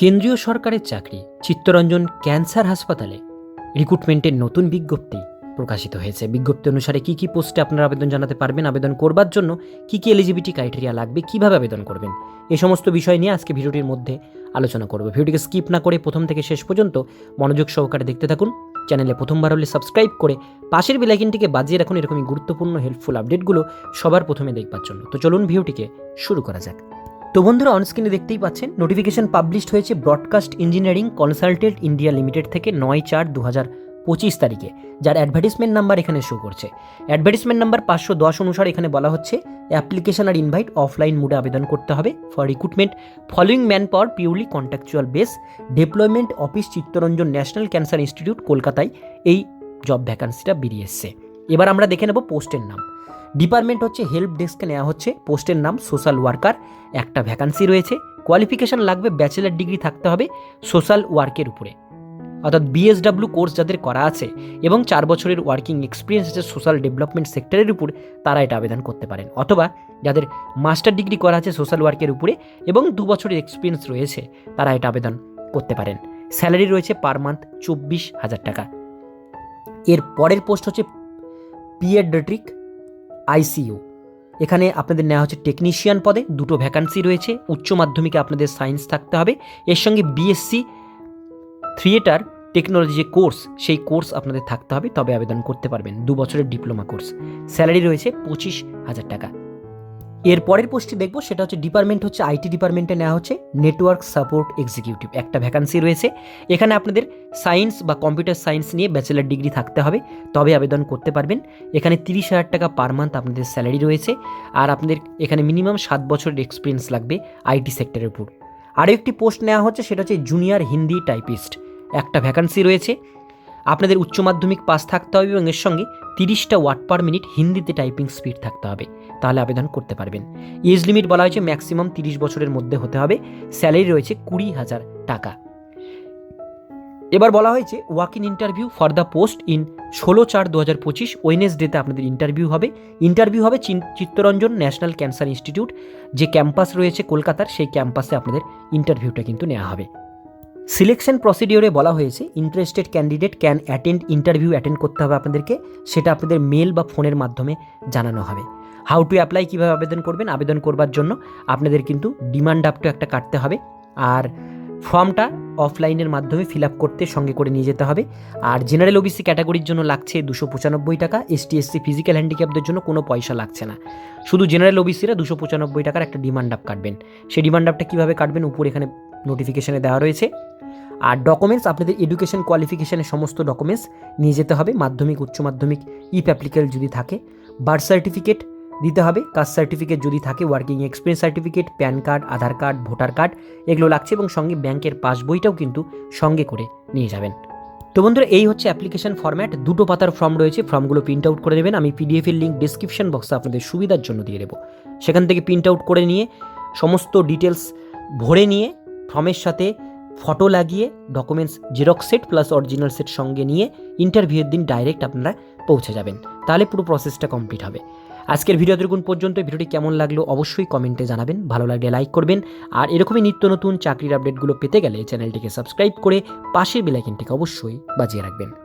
কেন্দ্রীয় সরকারের চাকরি চিত্তরঞ্জন ক্যান্সার হাসপাতালে। রিক্রুটমেন্টের নতুন বিজ্ঞপ্তি প্রকাশিত হয়েছে। বিজ্ঞপ্তি অনুসারে কি কি পোস্টে আপনারা আবেদন জানাতে পারবেন, আবেদন করবার জন্য কি কি এলিজিবিলিটি ক্রাইটেরিয়া লাগবে, কীভাবে আবেদন করবেন এই সমস্ত বিষয় নিয়ে আজকে ভিডিওটির মধ্যে আলোচনা করব। ভিডিওটিকে স্কিপ না করে প্রথম থেকে শেষ পর্যন্ত মনোযোগ সহকারে দেখতে থাকুন। চ্যানেলে প্রথমবার হলে সাবস্ক্রাইব করে পাশের বেলাইকিনটিকে বাজিয়ে রাখুন। এরকমই গুরুত্বপূর্ণ হেল্পফুল আপডেটগুলো সবার প্রথমে দেখবার জন্য। তো চলুন ভিডিওটিকে শুরু করা যাক। তো বন্ধুরা অনস্ক্রিনে দেখতেই পাচ্ছেন নোটিফিকেশন পাবলিশড হয়েছে broadcast engineering consultant India limited থেকে নয় চার দু হাজার পঁচিশ তারিখে, যার অ্যাডভার্টিসমেন্ট নাম্বার এখানে শো করছে। অ্যাডভার্টিসমেন্ট নাম্বার পাঁচশো দশ অনুসারে এখানে বলা হচ্ছে অ্যাপ্লিকেশন আর ইনভাইট অফলাইন মোডে আবেদন করতে হবে for recruitment following manpower purely contractual base deployment office Chittaranjan national cancer institute কলকাতায় এই জব ভ্যাকান্সিটা বেরিয়ে এসছে। এবার আমরা দেখে নেব পোস্টের নাম। ডিপার্টমেন্ট হচ্ছে হেল্প ডেস্কে নেওয়া হচ্ছে। পোস্টের নাম সোশ্যাল ওয়ার্কার। একটা ভ্যাকান্সি রয়েছে। কোয়ালিফিকেশন লাগবে, ব্যাচেলার ডিগ্রি থাকতে হবে সোশ্যাল ওয়ার্কের উপরে। অর্থাৎ বিএসডাব্লিউ কোর্স যাদের করা আছে এবং চার বছরের ওয়ার্কিং এক্সপিরিয়েন্স আছে সোশ্যাল ডেভেলপমেন্ট সেক্টরের উপর, তারা এটা আবেদন করতে পারেন। অথবা যাদের মাস্টার ডিগ্রি করা আছে সোশ্যাল ওয়ার্কের উপরে এবং দু বছরের এক্সপিরিয়েন্স রয়েছে, তারা এটা আবেদন করতে পারেন। স্যালারি রয়েছে পার মান্থ চব্বিশ হাজার টাকা। এর পরের পোস্ট হচ্ছে পিএড্রেট্রিক আইসিইউ। এখানে আপনাদের নেওয়া হচ্ছে টেকনিশিয়ান পদে, দুটো ভ্যাকান্সি রয়েছে, উচ্চ মাধ্যমিকে আপনাদের সায়েন্স থাকতে হবে। এর সঙ্গে বিএসসি থিয়েটার টেকনোলজি যে কোর্স, সেই কোর্স আপনাদের থাকতে হবে, তবে আবেদন করতে পারবেন, দু বছরের ডিপ্লোমা কোর্স। স্যালারি রয়েছে পঁচিশ হাজার টাকা। এর পরের পোস্টটি দেখব, সেটা হচ্ছে ডিপার্টমেন্ট হচ্ছে আইটি ডিপার্টমেন্টে নেওয়া হচ্ছে নেটওয়ার্ক সাপোর্ট এক্সিকিউটিভ একটা ভ্যাকান্সি রয়েছে। এখানে আপনাদের সায়েন্স বা কম্পিউটার সায়েন্স নিয়ে ব্যাচেলার ডিগ্রি থাকতে হবে, তবে আবেদন করতে পারবেন। এখানে তিরিশ হাজার টাকা পার মান্থ আপনাদের স্যালারি রয়েছে, আর আপনাদের এখানে মিনিমাম সাত বছরের এক্সপিরিয়েন্স লাগবে আইটি সেক্টরের উপর। আরও একটি পোস্ট নেওয়া হচ্ছে, সেটা হচ্ছে জুনিয়র হিন্দি টাইপিস্ট একটা ভ্যাকান্সি রয়েছে। আপনাদের উচ্চ মাধ্যমিক পাস থাকতে হবে এবং এর সঙ্গে তিরিশটা ওয়াট পার মিনিট হিন্দিতে টাইপিং স্পিড থাকতে হবে। তাহলে আবেদন করতে পারবেন। এজ লিমিট বলা হয়েছে ম্যাক্সিমাম তিরিশ বছরের মধ্যে হতে হবে। স্যালারি রয়েছে কুড়ি হাজার টাকা। এবার বলা হয়েছে, walk in interview for the post in ষোলো চার দু হাজার পঁচিশ ওয়েনেসডেতে আপনাদের ইন্টারভিউ হবে। ইন্টারভিউ হবে চিত্তরঞ্জন ন্যাশনাল ক্যান্সার ইনস্টিটিউট। যে ক্যাম্পাস রয়েছে কলকাতার, সেই ক্যাম্পাসে আপনাদের ইন্টারভিউটা কিন্তু নেওয়া হবে। সিলেকশন প্রসিডিওরে বলা হয়েছে, interested candidate can attend, interview attend করতে হবে আপনাদেরকে, সেটা আপনাদের মেল বা ফোনের মাধ্যমে জানানো হবে। হাউ টু অ্যাপ্লাই কীভাবে আবেদন করবেন, আবেদন করবার জন্য আপনাদের কিন্তু ডিমান্ড আপটা একটা কাটতে হবে, আর ফর্মটা অফলাইনের মাধ্যমে ফিল আপ করতে সঙ্গে করে নিয়ে যেতে হবে। আর জেনারেল ওবিসি ক্যাটাগরির জন্য লাগছে দুশো পঁচানব্বই টাকা এসটি এসসি ফিজিক্যাল হ্যান্ডিক্যাপদের জন্য কোনো পয়সা লাগছে না। শুধু জেনারেল ওবিসিরা দুশো পঁচানব্বই টাকার একটা ডিমান্ড আপ কাটবেন। সেই ডিমান্ড আপটা কীভাবে কাটবেন, উপর এখানে নোটিফিকেশানে দেওয়া রয়েছে। আর ডকুমেন্টস আপনাদের এডুকেশন কোয়ালিফিকেশানের সমস্ত ডকুমেন্টস নিয়ে যেতে হবে। মাধ্যমিক, উচ্চ মাধ্যমিক ইফ অ্যাপ্লিকেল যদি থাকে বার্থ সার্টিফিকেট দিতে হবে। কাস্ট সার্টিফিকেট যদি থাকে working experience certificate PAN card Aadhaar card voter card এগুলো লাগছে এবং সঙ্গে ব্যাংকের পাসবইটাও কিন্তু সঙ্গে করে নিয়ে যাবেন। তো বন্ধুরা, এই হচ্ছে অ্যাপ্লিকেশন ফর্ম্যাট দুটো পাতার ফর্ম রয়েছে ফর্মগুলো প্রিন্ট আউট করে নেবেন। আমি পিডিএফ এর লিঙ্ক ডিসক্রিপশন বক্সে আপনাদের সুবিধার জন্য দিয়ে দেবো। সেখান থেকে প্রিন্ট আউট করে নিয়ে, সমস্ত ডিটেলস ভরে নিয়ে ফর্মের সাথে ফটো লাগিয়ে documents xerox set plus original set সঙ্গে নিয়ে ইন্টারভিউয়ের দিন ডাইরেক্ট আপনারা পৌঁছে যাবেন। তাহলে পুরো প্রসেসটা কমপ্লিট হবে। আজকের ভিডিও দেখুন পর্যন্ত। ভিডিওটি কেমন লাগল অবশ্যই কমেন্টে জানাবেন। ভালো লাগলে লাইক করবেন। আর এরকমই নিত্য নতুন চাকরির আপডেটগুলো পেতে গেলে চ্যানেলটিকে সাবস্ক্রাইব করে পাশের বেলাইকিনটিকে অবশ্যই বাজিয়ে রাখবেন।